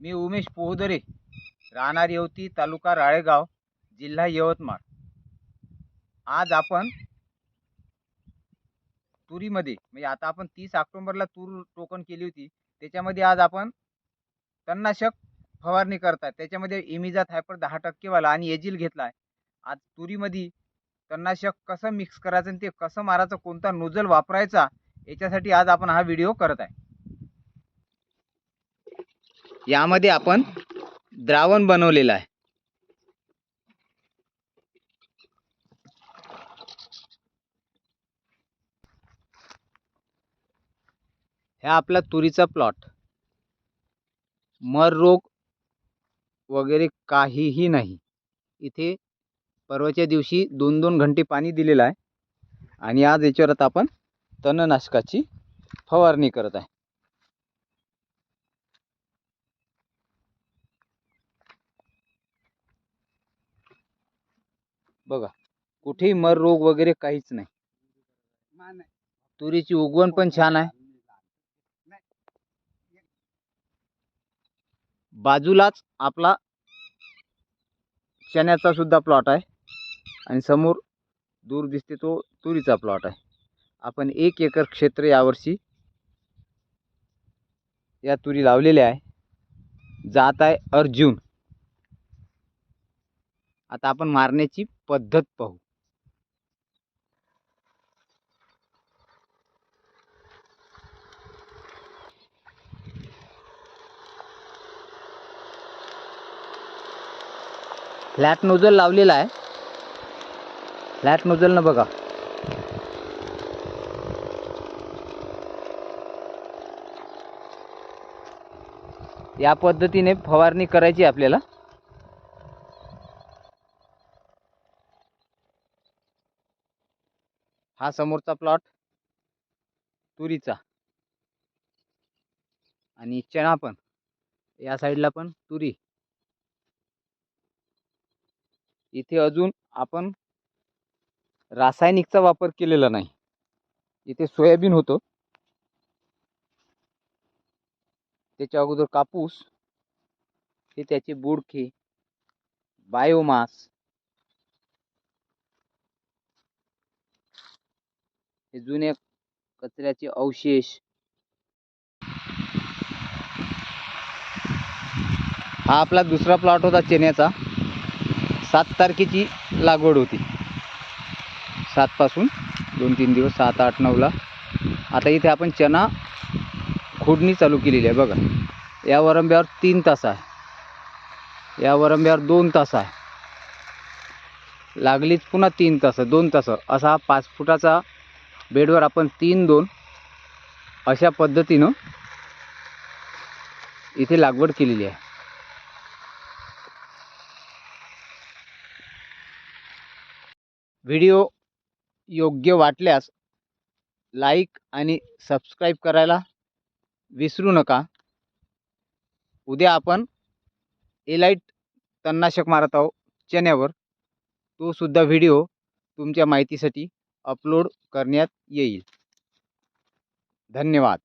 मी उमेश पोहदरे. राहणार येवती तालुका राळेगाव जिल्हा यवतमाळ. आज आपण तुरीमध्ये म्हणजे आता आपण तीस ऑक्टोंबरला तूर टोकन केली होती. त्याच्यामध्ये आज आपण तणनाशक फवारणी करतात त्याच्यामध्ये इमिजा थायपर दहा टक्केवाला आणि एजिल घेतला आहे आज तुरीमध्ये तणनाशक कसं मिक्स करायचं आणि ते कसं मारायचं कोणता नोजल वापरायचा याच्यासाठी आज आपण हा व्हिडिओ करत आहे. यामध्ये आपण द्रावण बनवलेलं आहे. ह्या आपला तुरीचा प्लॉट मर रोग वगैरे काहीही नाही. इथे परवाच्या दिवशी दोन दोन घंटे पाणी दिलेलं आहे. आणि आज याच्यावर आता आपण तणनाशकाची फवारणी करत आहे. बघा कुठेही मर रोग वगैरे काहीच नाही. तुरीची उगवण पण छान आहे. बाजूलाच आपला चण्याचा सुद्धा प्लॉट आहे. आणि समोर दूर दिसते तो तुरीचा प्लॉट आहे. आपण एक एकर क्षेत्र यावर्षी या तुरी लावलेल्या आहे. जात आहे अर्जुन. आता आपण मारण्याची पद्धत पाहू. फ्लॅट नोजल लावलेला आहे. फ्लॅट नोजलनं बघा. या पद्धतीने फवारणी करायची आपल्याला. हा समोरचा प्लॉट तुरीचा. आणि चणा पण. या साईडला पण तुरी. इथे अजून आपण रासायनिकचा वापर केलेला नाही. इथे सोयाबीन होतं. त्याच्या अगोदर कापूस. हे त्याचे बुडखे बायोमास हे जुन्या कचऱ्याचे अवशेष. हा आपला दुसरा प्लॉट होता चण्याचा सात तारखेची लागवड होती. सातपासून दोन तीन दिवस सात आठ नऊला आता इथे आपण चना खोडणी चालू केलेली आहे बघा. या वरंब्यावर तीन तास आहे. या वरंब्यावर दोन तास आहे. लागलीच पुन्हा तीन तास दोन तास. असा पाच फुटाचा बेडवर आपण तीन दोन अशा पद्धतीनं इथे लागवड केलेली आहे. व्हिडिओ योग्य वाटल्यास लाईक आणि सबस्क्राईब करायला विसरू नका. उद्या आपण एलाईट तणनाशक मारत आहोत चण्यावर. तो सुद्धा व्हिडिओ तुमच्या माहितीसाठी अपलोड करण्यात येईल. धन्यवाद.